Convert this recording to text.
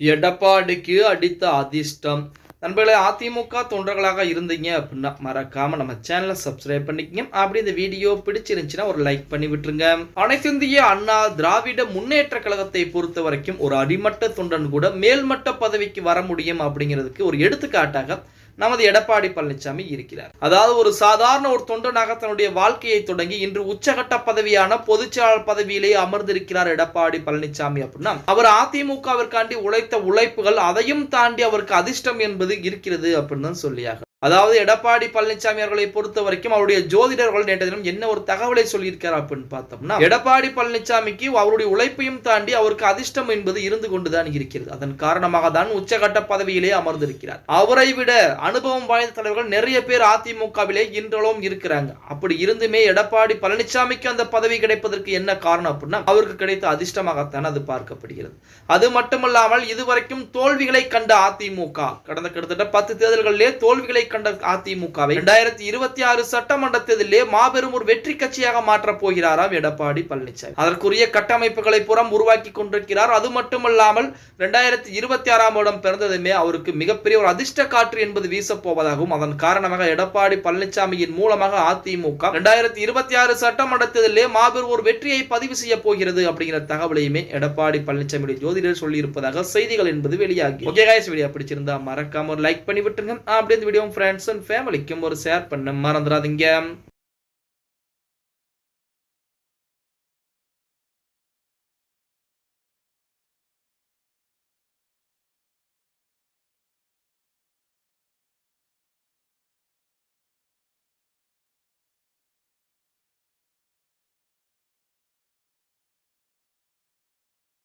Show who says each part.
Speaker 1: எடப்பாடிக்கு அடித்த அதிர்ஷ்டம். நண்பர்களே அதிமுக தொண்டர்களாக இருந்தீங்க அப்படின்னா மறக்காம நம்ம சேனலை சப்ஸ்கிரைப் பண்ணிக்கங்க. அப்படி இந்த வீடியோ பிடிச்சிருந்துச்சுன்னா ஒரு லைக் பண்ணி விட்டுருங்க. அனைத்து இந்திய அண்ணா திராவிட முன்னேற்ற கழகத்தை பொறுத்த வரைக்கும் ஒரு அடிமட்ட தொண்டன் கூட மேல்மட்ட பதவிக்கு வர முடியும் அப்படிங்கிறதுக்கு ஒரு எடுத்துக்காட்டாக நமது எடப்பாடி பழனிசாமி இருக்கிறார். அதாவது ஒரு சாதாரண ஒரு தொண்டனாக தன்னுடைய வாழ்க்கையை தொடங்கி இன்று உச்சகட்ட பதவியான பொதுச்செயலாளர் பதவியிலே அமர்ந்திருக்கிறார் எடப்பாடி பழனிசாமி அப்படின்னா அவர் அதிமுகவிற்காண்டி உழைத்த உழைப்புகள் அதையும் தாண்டி அவருக்கு அதிர்ஷ்டம் என்பது இருக்கிறது அப்படின்னு தான் சொல்லியாக அதாவது எடப்பாடி பழனிசாமி அவர்களை பொறுத்த வரைக்கும் அவருடைய ஜோதிடர்கள் நேற்று தினம் என்ன ஒரு தகவலை சொல்லியிருக்கார் அப்படின்னு பார்த்தோம்னா எடப்பாடி பழனிசாமிக்கு அவருடைய உழைப்பையும் தாண்டி அவருக்கு அதிர்ஷ்டம் என்பது இருந்து கொண்டுதான் இருக்கிறது. அதன் காரணமாக தான் உச்சகட்ட பதவியிலே அமர்ந்திருக்கிறார். அவரை விட அனுபவம் வாய்ந்த தலைவர்கள் நிறைய பேர் அதிமுகவிலே இன்றளவும் இருக்கிறாங்க. அப்படி இருந்துமே எடப்பாடி பழனிசாமிக்கு அந்த பதவி கிடைப்பதற்கு என்ன காரணம் அப்படின்னா அவருக்கு கிடைத்த அதிர்ஷ்டமாகத்தான் அது பார்க்கப்படுகிறது. அது மட்டுமல்லாமல் இதுவரைக்கும் தோல்விகளை கண்ட அதிமுக கடந்த கிட்டத்தட்ட பத்து தேர்தல்களிலே தோல்விகளை கண்ட அதிமுகவை இரண்டாயிரத்தி இருபத்தி ஆறு சட்டமன்ற தேர்தலிலே மாபெரும் ஒரு வெற்றி கட்சியாக மாற்றப் போகிறாராம் எடப்பாடி பழனிசாமி? அதற்குரிய கட்டமைப்புகளை புறம் உருவாக்கி கொண்டிருக்கிறார். அது மட்டுமல்லாமல் இரண்டாயிரத்தி இருபத்தி ஆறாம் வருடம் பிறந்ததுமே அவருக்கு மிகப்பெரிய ஒரு அதிர்ஷ்ட காற்று என்பது வீசப் போவதாகவும் அதன் காரணமாக எடப்பாடி பழனிசாமியின் மூலமாக அதிமுக இரண்டாயிரத்தி இருபத்தி ஆறு சட்டமன்ற தேர்தலிலே மாபெரும் ஒரு வெற்றியை பதிவு செய்ய போகிறது அப்படிங்கிற தகவலையுமே எடப்பாடி பழனிசாமி ஜோதிடர் சொல்லியிருப்பதாக செய்திகள் என்பது வெளியாகி ஓகே guys வீடியோ பிடிச்சிருந்தா மறக்காம ஒரு லைக் பண்ணி விட்டுருங்க அப்படியே இந்த வீடியோ ஃப்ரெண்ட்ஸ் அண்ட் ஃபேமிலிக்கும் ஒரு ஷேர் பண்ண மறந்துடாதீங்க